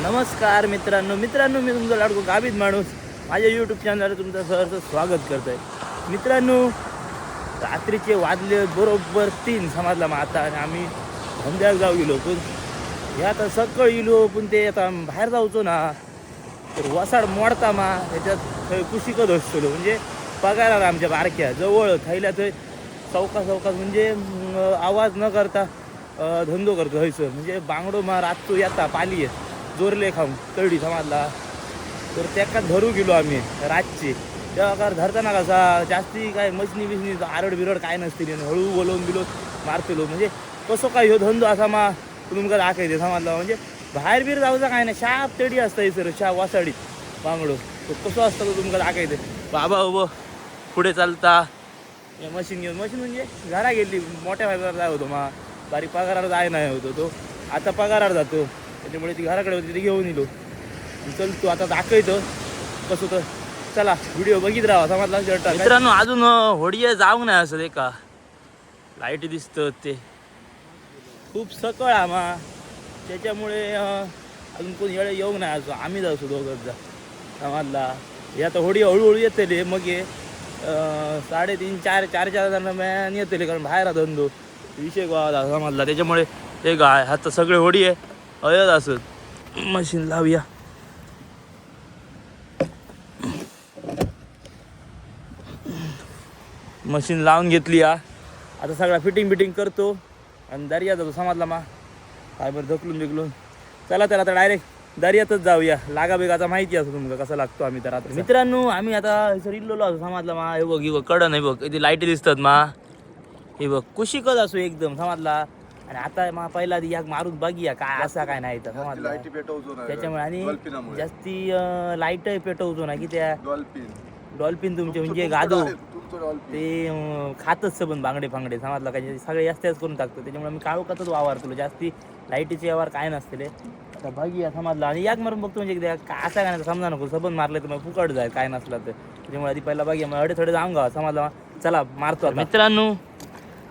नमस्कार मित्रांनो मित्रांनो मी तुमचा लाडको गाबीत माणूस. माझ्या यूट्यूब चॅनलवर तुमचं सहर्ष स्वागत करतो आहे मित्रांनो रात्रीचे वाजले बरोबर तीन समाजला मग आता आणि आम्ही धंद्याक जाऊ गेलो पण हे आता सकाळी गेलो पण ते आता बाहेर जाऊचो ना तर वसाड मोडता मा त्याच्यात थंय कुशिकच असतो म्हणजे पगारार आमच्या बारक्या जवळ थैल्या थंय चौका चौकात म्हणजे आवाज न करता धंदो करतो हयसर म्हणजे बांगडो मा रातचो येता पाली आहे जोरले खाऊन तळडी समाजला. तर त्याका धरू गेलो आम्ही रातची. तेव्हा धरताना कसा जास्ती काय मशनी बिशनी आरड बिरड काय नसतील आणि हळू बोलवून बिलो मारतेलो. म्हणजे कसो काय ह्यो धंदो असा मा तुमका दाखयते समाजला. म्हणजे बाहेर बीर जाऊचा काय नाही. शाप तडी असता सर शा वासाडीत बांगडो. तो कसो असता तो तुमका दाखयते बाबा उभं पुढे चालता. मशीन घेऊन मशीन म्हणजे घरा गेली मोठ्या पगारावर जाय होतो मा. बारीक पगारावर जाय नाही होतो तो. आता पगारावर जातो. त्याच्यामुळे ती घराकडे होती ती घेऊन येलो. चल तू आता दाखवतो. कसं तर चला व्हिडिओ बघित राहा समाजला मित्रांनो अजून होडिये जाऊ नाही असं का लाइट दिसत ते. खूप सकळ आम्हा. त्याच्यामुळे अजून कोणी येळे येऊ नाही असो. आम्ही जाऊ दोघं जा समाजला हे आता होडी हळूहळू येतले मग हे साडेतीन चार चारच्या दरम्यान येतले कारण बाहेर हा धंदो. विषय गोवा समाजला त्याच्यामुळे ते गाय आता सगळे होडी आहे. अयत असत मशीन लावूया. मशीन लावून घेतली या आता सगळा फिटिंग बिटिंग करतो. आणि दर्या जातो समाजला मा. काय बरं ढकलून बिकलून. चला तर आता डायरेक्ट दर्यातच जाऊया. लागा बेगाचा माहिती असतो तुमका कसा लागतो आम्ही तर आता. मित्रांनो आम्ही आता सर इल्लो असतो समाजला मा. हे बघ हे बघ कड नाही बघ इथे लाईटी दिसतात मा. हे बघ कुशिकच असो एकदम समाजला. आणि आता मा पहिला आधी याक मारून बघूया काय असा काय नाही तर त्याच्यामुळे आणि. जास्ती लाइट पेटवतो ना की त्या डॉल्फिन. डॉल्फिन तुमचे म्हणजे गादो. ते खातच सबन बांगडे फांगडे समाजला काय सगळे जास्तच करून टाकतो. त्याच्यामुळे मी काळोखातच वावरतो. जास्ती लाईटीचे व्यवहार काय नसते आता बघूया समाजला. आणि याक मारून बघतो म्हणजे एकदा का असा काय नाही समजा नको सबन मारले तर मग फुकट जाय काय नसलं तर. त्याच्यामुळे आधी पहिला बघूया मग अडे थोडे जाऊन गा समाजला? चला मारतो मित्रांनो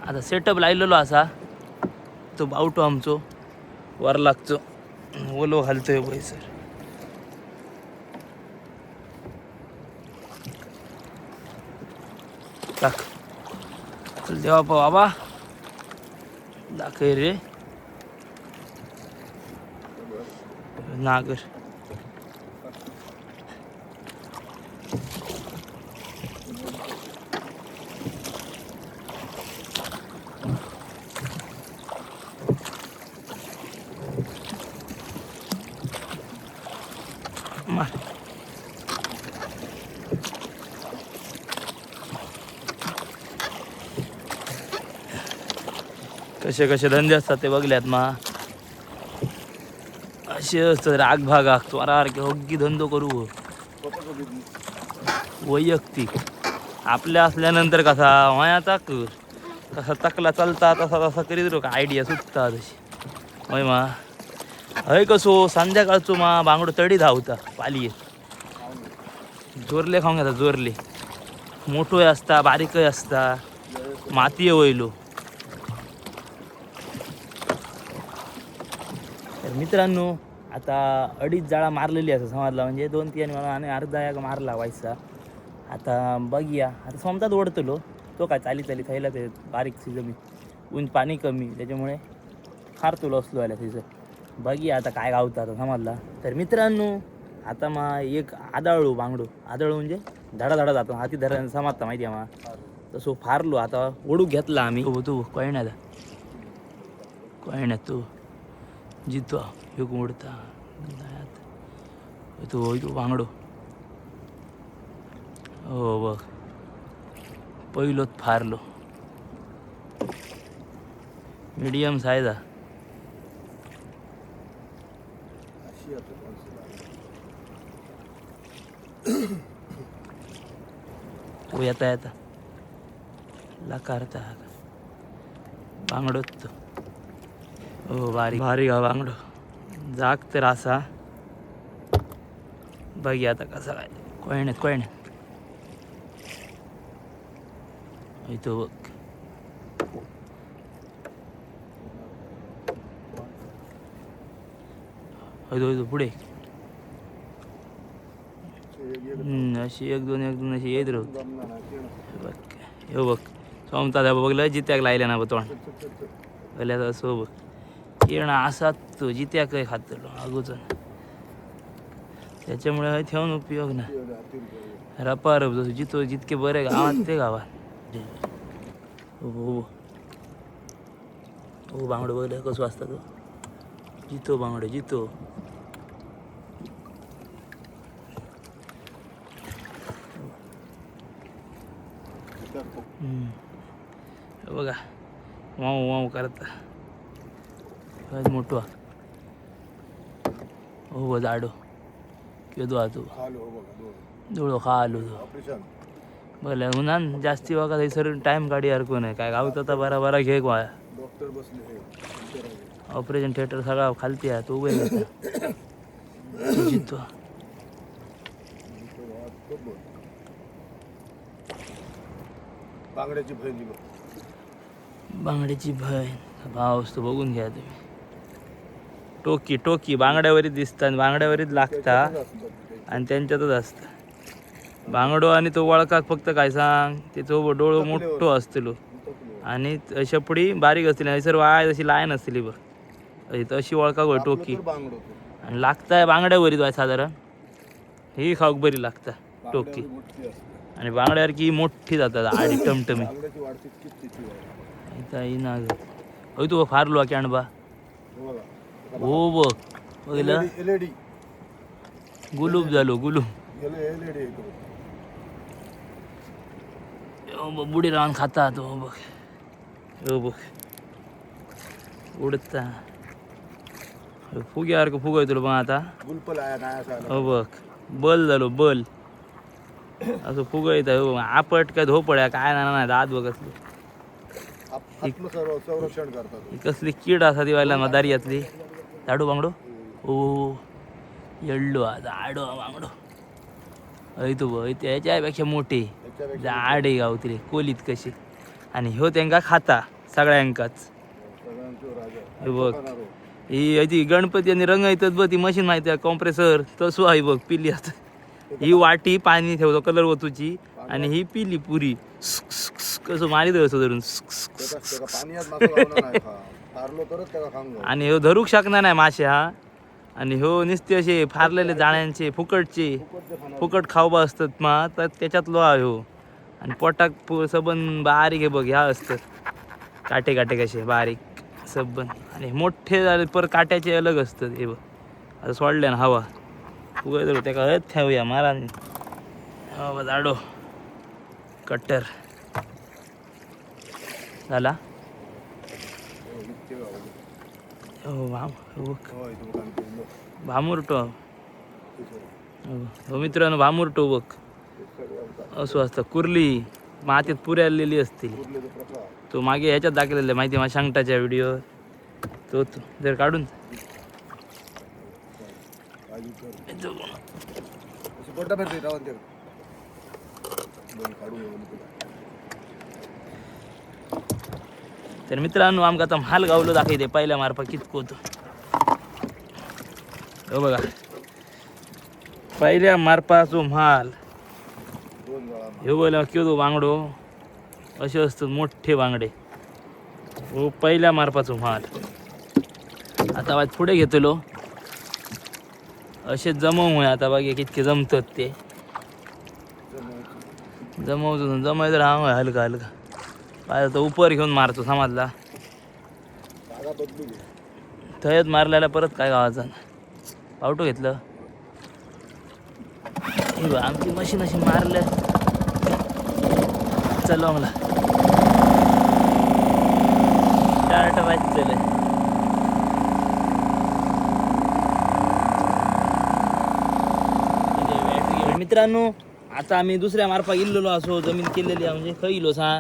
आता सेटअप लायलेलो असा. तो बावटो आमचो वर लागचो. ओलो घालतोय सर. टाक. चल देवा पा बाबा. दाखय रे. नागर. कसे कसे धंदे असतात ते बघल्यात मा. असे असतात राग भाग त्वरा होग्गी धंदो करू हो. वैयक्तिक. आपल्या असल्यानंतर कसा माया ताक कसा तकला चालता तसा तसा करीत रो आयडिया सुटता तशी होय मा. हय कसो संध्याकाळचो मा बांगडो तडी धावता पालये जोरले खाऊन घेता जोरले. मोठोय असता बारीकय असता. मातीय वयलो. तर मित्रांनो आता अडीच जाळा मारलेली असं समजला म्हणजे दोन तीन मला आणि अर्धा एक मारला व्हायचा आता बघूया. आता सोमतात ओढतलो. तो काय चाली चाली थैला ते बारीकशी जमीन ऊन पाणी कमी त्याच्यामुळे फार तुलो असलो आला तिचं. बघूया आता काय गावतं आता समजला. तर मित्रांनो आता मा एक आदळू बांगडू. आदळू म्हणजे धडा धडा जातो. हाती धरा समजता माहिती आहे मा. तसो फारलो. आता ओढू घेतला आम्ही. तू तू कळण्यात कळण्यात तू. जितो ह्यो उडता? तो तो वांगडो. हो बघ. पहिलोच फारलो. मिडियम सायजा हा येता येता लाकारता. बांगडोच तो. हो भारी. भारी गा बांगडो जाग तर असा. बघी आता कसा काय. कोयण्यात कोयण्यात इथं बघ. हयदो पुढे. अशी एक दोन एक दोन अशी येत राहू. बघ. हे बघ. सोमता बघ लय जित्याक लायल्या ना बघ तोंड. पहिल्याच असो बघ. येणं असा तो जित्याक काय खातलो अगोदर. त्याच्यामुळे ठेवून उपयोग ना रपार जसं जितो जितके बरे गावात ते गावात. हो हो बांगडो बघलं कसं असतं तो जितो बांगडो जितो. बघा वाऊ वाऊ करता. काय मोठो हा. हो जाडो. केदो हा तू धुळो खा आलो तो. बरं उन्हान जास्ती बघा थंयसर टाइम काढी हरको नाही काय गावत तर बरा बरा घे बसले ऑपरेशन थिएटर सगळा खालती आहे तो उभे जितो. बांगड्याची बहिणी भाव असतो बघून घ्या तुम्ही. टोकी टोकी बांगड्यावरीच दिसतात बांगड्यावरीच लागता आणि त्यांच्यातच असतं. बांगडो आणि तो वळखाक फक्त काय सांग? ते तो डोळो मोठो असतलो आणि शेपडी बारीक असतली सर वाय अशी लायन असतली बघ. अशी तशी वळखाक होय टोकी. आणि लागताय बांगड्यावरीच वाय साधारण. ही खाऊक बरी लागता टोकी. आणि बांगड्यावर की मोठी जातात आडी टमटमी. बांगड्याची वाढती कितीची आहे इथं ही ना होय तू फारलो की आणबा हे बघा. पहिलं एलईडी गुलूब झालो गुलूब एलईडी बुडी राहून खाता तो हो बघ. हो बघ. उडता. फुग्यासारखं फुगय तुला पण आता. हो बघ. बल झालो बल. असं फुगयत हो आपट काय धोपड्या काय ना नाही दात बघ असली कसली कीड असा ती व्हायला मदारियातली झाडू बांगडो ओ येल्लो हा झाडो हा बांगडो हय तू बघ त्याच्यापेक्षा मोठी त्याच्यापेक्षा झाड आहे गावतले कोलीत कशी आणि ह्यो त्यांका खाता सगळ्यांकाच बघ ही ती गणपती आणि रंग येतात बघ ती मशीन माहिती आहे कॉम्प्रेसर तसो आहे बघ पिली आता ही वाटी पाणी ठेवतो कलर वतूची आणि ही पिली पुरी कसं मारी असं धरून तरच त्याला आणि ह्यो धरूक शकणार नाही मासे हा. आणि ह्यो नुसते असे फारलेले जाण्यांचे फुकटचे फुकट खावबा असतात मा तर त्याच्यातलो हा. ह्यो आणि पोटाक पु- सबन बारीक आहे बघ ह्या असतात. काटे काटे कसे बारीक सबन. आणि मोठे झाले पर काट्याचे अलग असतात हे बघ. आता सोडले ना हवा. उगाच धरू त्याका हळद ठेवूया मारा हवा जाडो कट्टर. झाला हो भाम हो बघ भामुरटो हो मित्रांनो भामुरटो बघ असं असतं कुर्ली मातीत पुऱ्या आलेली असते तो मागे ह्याच्यात दाखवलेला आहे, माहिती आहे माझ्या शांगटाच्या व्हिडिओ तो तो जर काढून तो बघ. पोटा भेटते रावण ते दोन काढून घेऊन तुला. तर मित्रांनो आमका आता म्हाल गावलो दाखवते पहिल्या मार्फा कितको. तो हो बघा. पहिल्या मारपाचो म्हाल. ह्यो बोला केदो बांगडो. असे असतात मोठे बांगडे. हो पहिल्या मारपाचो माल आता आज पुढे घेतलो. असे जमवूया आता बघे कितके जमतात ते. जमवतो जमायचं तर हा हलका हलका. पाहिजे तर उपर घेऊन मारतो समाजला. थयत मारल्याला परत काय गावाचा? पावटो घेतलं. आमची मशीन अशी मारल्या. चल मला टाट वाच चल मित्रांनो आता आम्ही दुसऱ्या मार्फा गेलेलो असो जमीन केलेली आहे म्हणजे खय इलो सा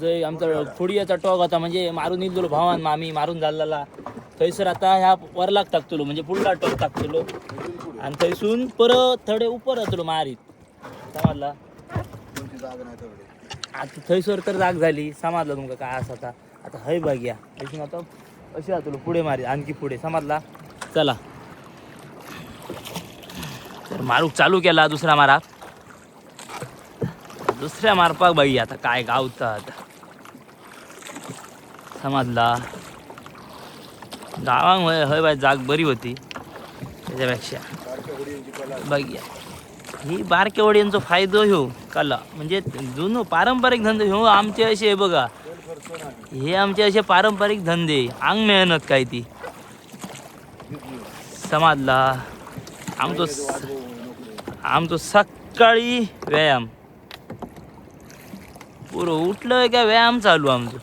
जय आमचा फोडियाचा टॉक होता म्हणजे मारून इल्लो भावान मामी मारून झालेला. थंयसर आता ह्या वरलाक टाकतलो म्हणजे पुढला टॉक टाकतलो. आणि थंयसून परत थोडे उपर जातलो मारीत. समजला? आता थंयसर तर जाग झाली. समजलं तुमका काय असं आता? आता हय बघ या थंयसून आता अशें जातलो पुढे मारी आणखी पुढे. समजला? चला. तर मारूक चालू केला दुसरा मारा. दुसऱ्या मारपाक बाई आता काय गावतात? समजला. गावामुळे हय बाय जाग बरी होती. त्याच्यापेक्षा. सारख्या ही बारकेवडींचो फायदो ह्यो कला. म्हणजे जुनो पारंपरिक धंदे ह्यो आमचे असे बघा. हे आमचे असे पारंपरिक धंदे आंग मेहनत काय ती. समाजला आमचो आमचो सकाळी व्यायाम. पुरो उठलं का व्यायाम चालू आमचं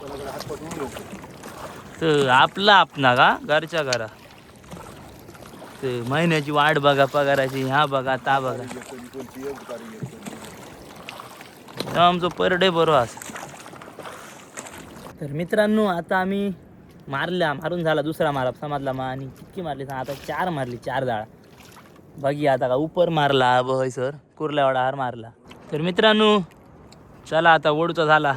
कोणाकडे हात पटवून लोक तर आपला आपणा का? घरच्या घरा. तर महिन्याची वाट बघा पगाराची ह्या बघा ता बघा. तेव्हा आमचं पर डे बरो अस. तर मित्रांनो आता आम्ही मारल्या मारून झाला दुसरा मारा समाजला मा आणि चिक्की मारली आता चार मारली चार जाळा. बघी आता का उपर मारला ब हय सर कुर्ल्यावाडा हार मारला. तर मित्रांनो चला आता ओढूचा झाला.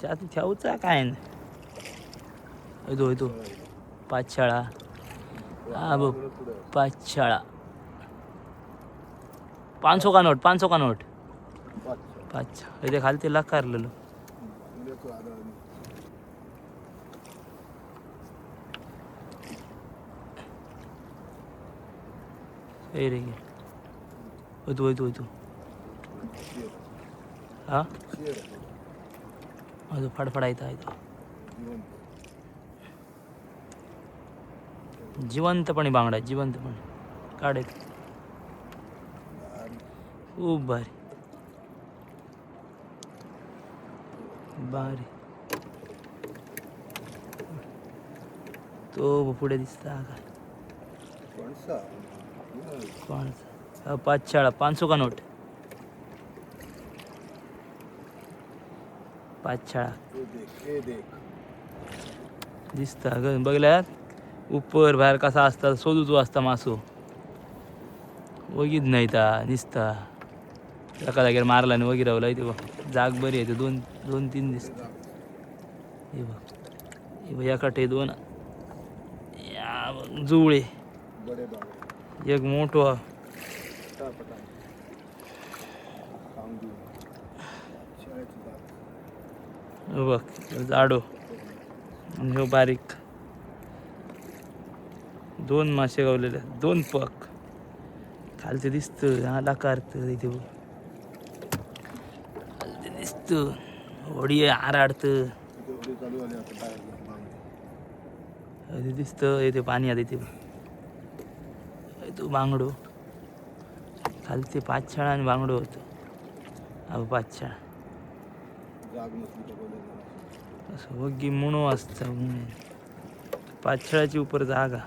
त्यात ठेवचा काय? नाही येतो येतो पाचशाळा. हा बघ. पाचशाळा. पाच पाचशो का नोट पाचशो का नोट? पाच. इथे खाली ते लाकारलेलं लेकं ए रे गे. होतो होतो होतो हा? शेर. माझं फडफडायचं आहे तो. जिवंतपणे बांगडा जिवंतपणे काढेल आणि खूप भारी भारी तो पुढे दिसता का फणसा. पाचशाळा कोणाचा पाचशो का नोट पाच शाळा देख देख. दिसता बघल्यात? उपर बाहेर कसा असता सोदूचो असता मासो. वगीत नाही ता दिसता एका जागेवर मारला आणि वगी रावला इथे बघ. जाग बरी आहे ते दोन दोन तीन दिसत. हे बघ हे बघ एकाटे दोन. जुवळे बाबा एक मोठो हा. पटापटा खाऊन देऊ शाळेची बाग. हो बघ जाडो आणि ह्यो बारीक. दोन मासे गावलेले दोन पक. खालचं दिसतं. हा लाकारत इथे बघ. खालचं दिसतं. होडी आराडतं. दिसत इथे दिसतं. इथे पाणी आता इथे. तू बांगडो. खालचे पाचशाळा आणि बांगडो होतो. अहो पाच शाळा जाग नसली तर बोलायला. असं वगी म्हणू असतं पाचशाळाची उपर जागा.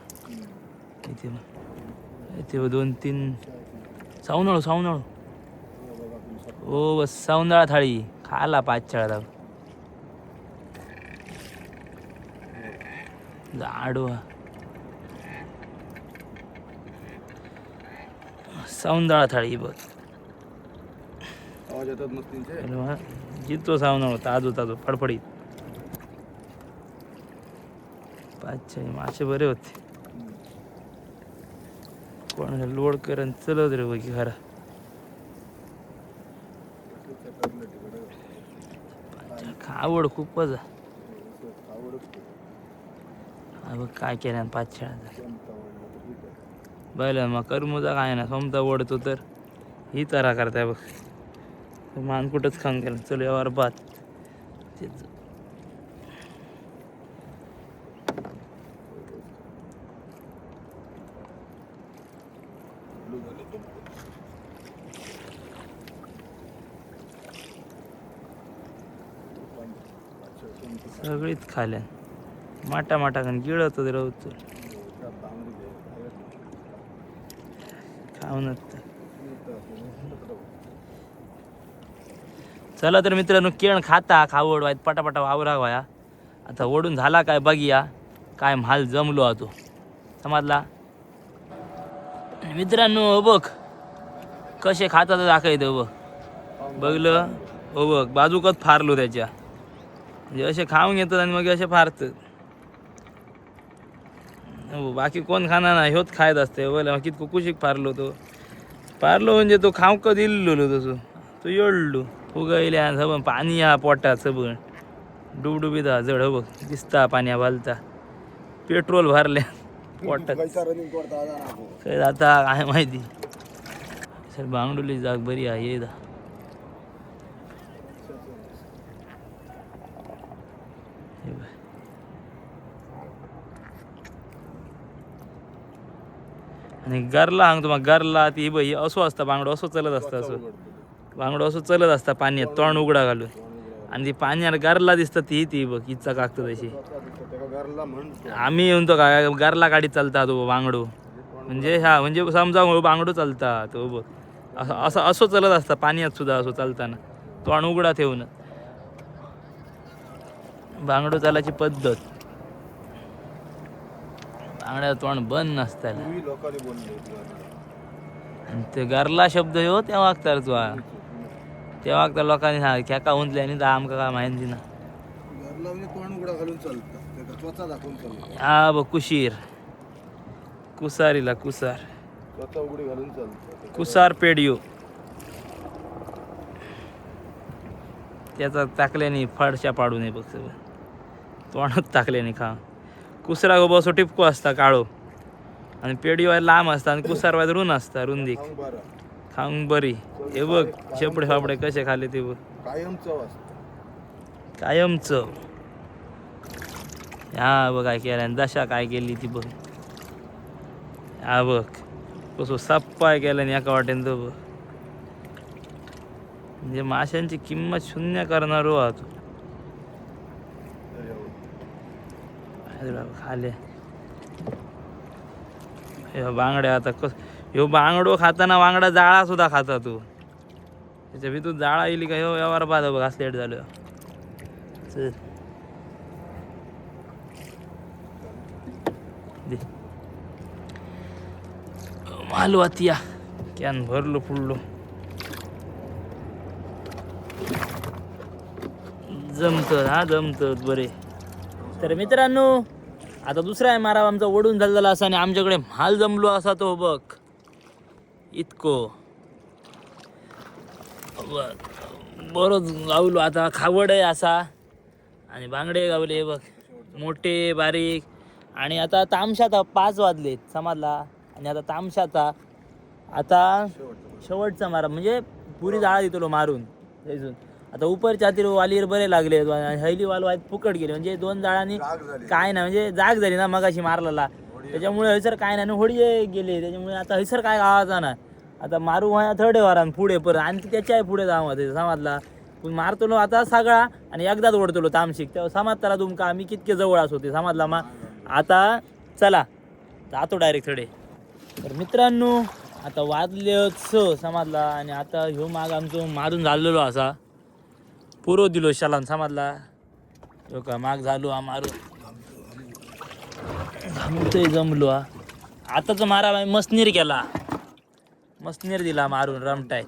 इथे. इथे दोन तीन. सावनळू सावनळू हो ओ बस सावंदाळा थाळी खाला पाच शाळा जाऊ जाडो हा सावंदाळा थाळी बघ आवाज येतात मस्तींचे अरे वा. जितो सावनळू ताजो ताजो फडफडीत पाचशे मासे बरे होते हं. कोण लोड करून चलत रे बघी खरं आवड खूपच आहे. बघ काय केलं पाच शाळा कोणता आहे. मग करमुजा काय ना सोमता ओढतो तर ही तरा करताय बघ मान कुठंच खाऊन गेलं. चल यावर बात तेच. सगळीच खाल्या. माटा माटा खान गिळत राहू त्या खाऊनच तर. इथं असं पटपट. चला तर मित्रांनो केळ खाता खावड वाईत पटापटा वावरा व्हाया आता ओढून झाला काय बघिया काय माल जमलो होतो समजला? मित्रांनो हो बघ कसे खातात दाखवतो हो बघ. बघलं? हो बघ बाजूकच फारलो त्याच्या. म्हणजे असे खाऊन घेतात आणि मग असे फारतात. हो बाकी कोण खाना ना ह्योच खायत असते. हो, बोला कित कुशीक फारलो तो. पारलो म्हणजे तो खाऊक दिल्लो तसो तो येडलो उगयल्या सबन पाणी हा पोटात सबन डुबडुबीत हा जड बघ. दिसता पाण्या बालता. पेट्रोल भरल्या पोटात. आला नको काय आता काय माहिती? सर बांगडुली जाग बरी आहे ये दा. हे. आणि गरला हांग तुम्हाला गरला ती हे असो असता बांगडो असो चलत असता असो. बांगडो असो चलत असता पाण्यात तोंड उघडा घालून. आणि ती पाण्यात गरला दिसता ती ती बघ इच्छा कागत तशी. आम्ही येऊन तो काय गरला गाडी चालता तो बांगडो. म्हणजे हा म्हणजे समजा हो बांगडो चालता तो बघ. असं असं असं चलत असता पाण्यात सुद्धा असो चालताना. तोंड उघडा ठेवून. बांगडो चालायची पद्धत. बांगड्या तोंड बंद नसताना आणि ते गरला शब्द हो त्या वागता तू. हा. त्या लोकांनी हा खेका उंचले आणि तर आमका काय माहिती ना. म्हणजे तोंड उघडा घालून चालतं. त्याचा त्वचा दाखवून चालतं. हा बघ कुशीर. कुसारीला कुसार. त्वचा उघडी घालून चालतं. कुसार पेडिओ त्याचा टाकल्याने फडशा पाडू नये बघ सगळं. तोंडात टाकल्याने खा. कुसरा गो बसो टिपको असता काळो. आणि आहे लांब असता आणि कुसार वाज रुन असता रुंदीक. खाऊन बरं. हे बघ शेपडे फापडे कसे खाले ते बघ. कायम चव असते कायम चव हा बघ काय केलं आणि दशा काय केली ती बघ. हा बघ. कसं सप्पाय केलं एका वाटेन तो बघ. म्हणजे माशांची किंमत शून्य करणार हो तू. खाले. बांगड्या आता कस ह्यो बांगडो खाताना वांगडा जाळा सुद्धा खाता तू. त्याच्या भितून जाळा येईल का? ह्यो व्यवहार बाद बघ असं लेट झालं. चल. दे. कॅन भरलो फुडलो जमत हा जमत बरे. तर मित्रांनो आता दुसरा आहे मारा आमचा ओढून झालेला असा आणि आमच्याकडे माल जमलो असा तो बघ. इतको. बरोच गावलो आता खावड आहे असा. आणि बांगडे गावले बघ. मोठे बारीक. आणि आता तामशाता पाच वाजलेत समाजला. आणि आता तामशाता आता शेवटचा मारा. म्हणजे पुरी जाळा देतो मारून. थंयसून आता उपरच्या हातीर वालीर बरे लागले. हैली वाल वायत फुकट गेले. म्हणजे दोन जाळांनी काय नाही म्हणजे जाग झाली ना मगाशी मारलेला. त्याच्यामुळे हयसर काय नाही. आणि होडी गेले. त्याच्यामुळे आता हयसर काय गावा जाणार? आता मारू व्हाया थर्डे वारान पुढे परत. आणि त्याच्या पुढे जावा ते समाजला. पण मारतलो आता सगळा आणि एकदाच ओढतलो तामशिक. तेव्हा समाजताला तुमका आम्ही कितके जवळ असो ते समाजला. मा आता चला. जातो डायरेक्ट थोडे. तर मित्रांनो आता वाजले स समाजला आणि आता ह्यो माग आमचो मारून झालेलो असा. पुरो दिलो शालान समाजला. ह्यो का माग झालो हा मारून. थांबतोय जमलो हा आताच मारा आम्ही मसनीर केला. मस्नीर दिला मारून रमटाय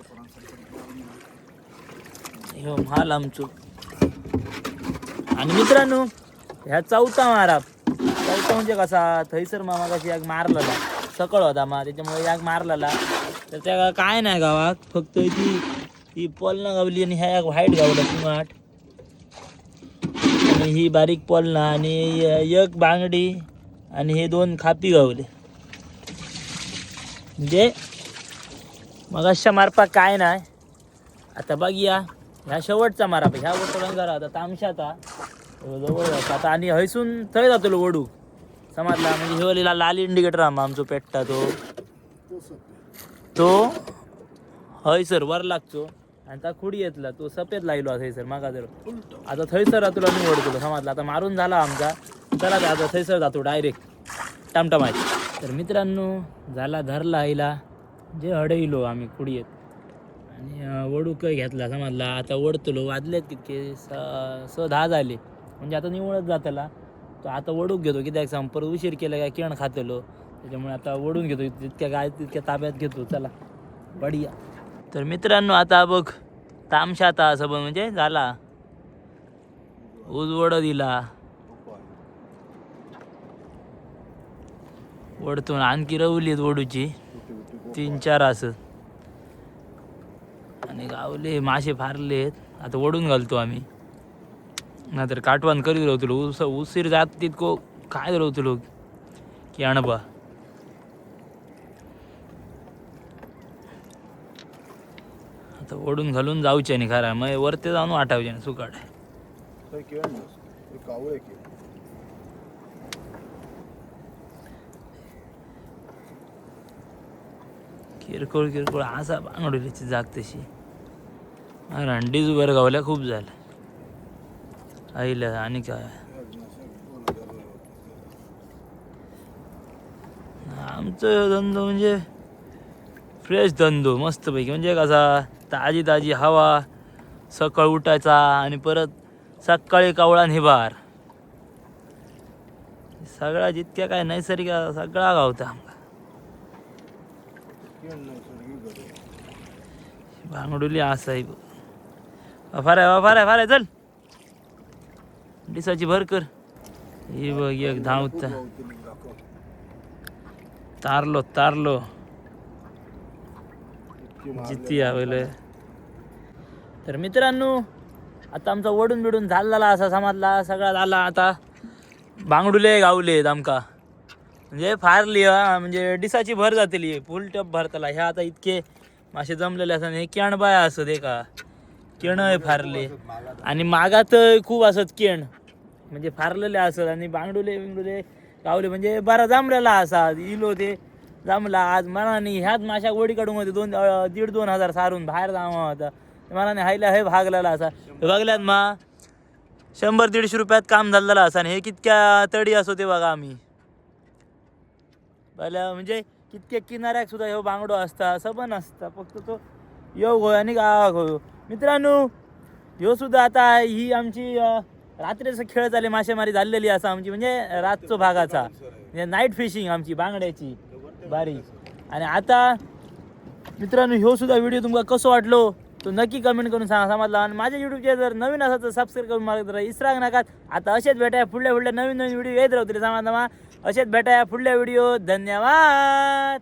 हो माल आमचो. आणि मित्रांनो ह्या चौथा मारा. चौथा म्हणजे कसा थैसर मामा कशी याक मारलेला. सकळ होता मा त्याच्यामुळे याक मारलेला. तर त्या काय नाही गावात फक्त ती ती पॉलना गावली आणि ह्या एक व्हाईट गावला किंवाट आणि ही बारीक पॉलना आणि एक बांगडी. आणि हे दोन खापी गावले. म्हणजे मग अशा मारपा काय नाही. आता बघूया. ह्या शेवटचा मारा. ह्या वटोळण जरा आता तामशाचा जवळ आता आणि हयसून थंय जातलो वडू. समाजला म्हणजे हिवलीला लाल इंडिकेटर आम्हा आमचो पेट्टा तो. तो हयसर वर लागतो. आणि त्या खुडी येतला. तो सफेद लायलो थंयसर मागा जर. आता थंयसर तुला निवडतो समजला. आता मारून झाला आमचा. चला दादा आता थंयसर जातो डायरेक्ट टमटमाय तर मित्रांनो झाला धरला आईला जे हडयलो आम्ही कुडीत आणि वडू काय घेतला समजला. आता वडतलो वाजलेत कितके? स स दहा झाले. म्हणजे आता निवडत जातला तो आता वडूक घेतो कित्याक सांग? परत उशीर केला काय किरण खातलो. त्याच्यामुळे आता वडून घेतो जितक्या काय तितक्या ताब्यात घेतो. चला बढिया. तर मित्रांनो आता बघ तामशा आता असं बघ म्हणजे झाला. उजवड दिला. वडतून आणखी रवली आहेत वडूची. तीन चार असं. आणि गावले मासे फारले आहेत. आता ओढून घालतो आम्ही. नाहीतर काटवान करीत राहतो उस उशीर जात तितको काय राहतो लोक की अणबा आता ओढून घालून जाऊचे नाही खरा. मग वरती जाऊन वाटावचे ना सुकाड तर केळ नस ते कावळ आहे केळ किरकोळ किरकोळ असा बांगडोलीची जाग तशी. हंडीच उभ्या गावल्या खूप झालं आईला आणि काय? आमचं धंदो म्हणजे फ्रेश धंदो मस्तपैकी. म्हणजे कसा ताजी ताजी हवा सकाळ उठायचा आणि परत सकाळी कावळा निभार सगळा जितक्या काय नैसर्गिक सगळा गावता आमका केळ नैसर्गिक आहे. भांगडुली असं आहे बघ. वाफार आहे फार आहे फार आहे चल. डिसाची भर कर. हे बघ एक धावता. तारलो तारलो. जिती आवले. तर मित्रांनो आता आमचा वडून बिडून झालेला असा समाजला सगळा झाला आता. बांगडुले गावले आमका म्हणजे फार लिहा म्हणजे डिसाची भर जातली फुल टप भरतला. ह्या आता इतके मासे जमलेले असतात हे केण बाया असत एका. का केण फारले. आणि मागात खूप असत केण. म्हणजे फारलेले असत आणि बांगडुले बिंगडुले गावले. म्हणजे बरा जमलेला असा. इलो ते जमला. आज मनाने ह्याच माशा गोडी काढून होते दोन दीड दोन हजार सारून बाहेर जावा होता. मनाने हायला हे भागलेला असा. हे बघल्यात मा शंभर दीडशे रुपयात काम झालेलं असा. आणि हे कितक्या तडी असो ते बघा आम्ही. पहिल्या म्हणजे कितके किनाऱ्याक सुद्धा ह्यो बांगडो असता असं पण असता. फक्त तो यो गोय आणि गावा होय. मित्रांनो ह्यो सुद्धा आता ही आमची रात्रीचं खेळ झाले मासेमारी झालेली असा आमची म्हणजे रातचो भागाचा. म्हणजे नाईट फिशिंग आमची बांगड्याची. बारी आणि आता मित्रांनो ह्यो सुद्धा व्हिडिओ तुमका कसो वाटलो तो नक्की कमेंट करून सांगा समजला. आणि माझ्या युट्यूबचे जर नवीन असा तर सबस्क्राईब करून मला जरा इसराग नका आता असेच भेटाय पुढल्या पुढल्या नवीन नवीन व्हिडिओ येत राहतील समाजा असेच भेटाय पुढल्या व्हिडिओ धन्यवाद.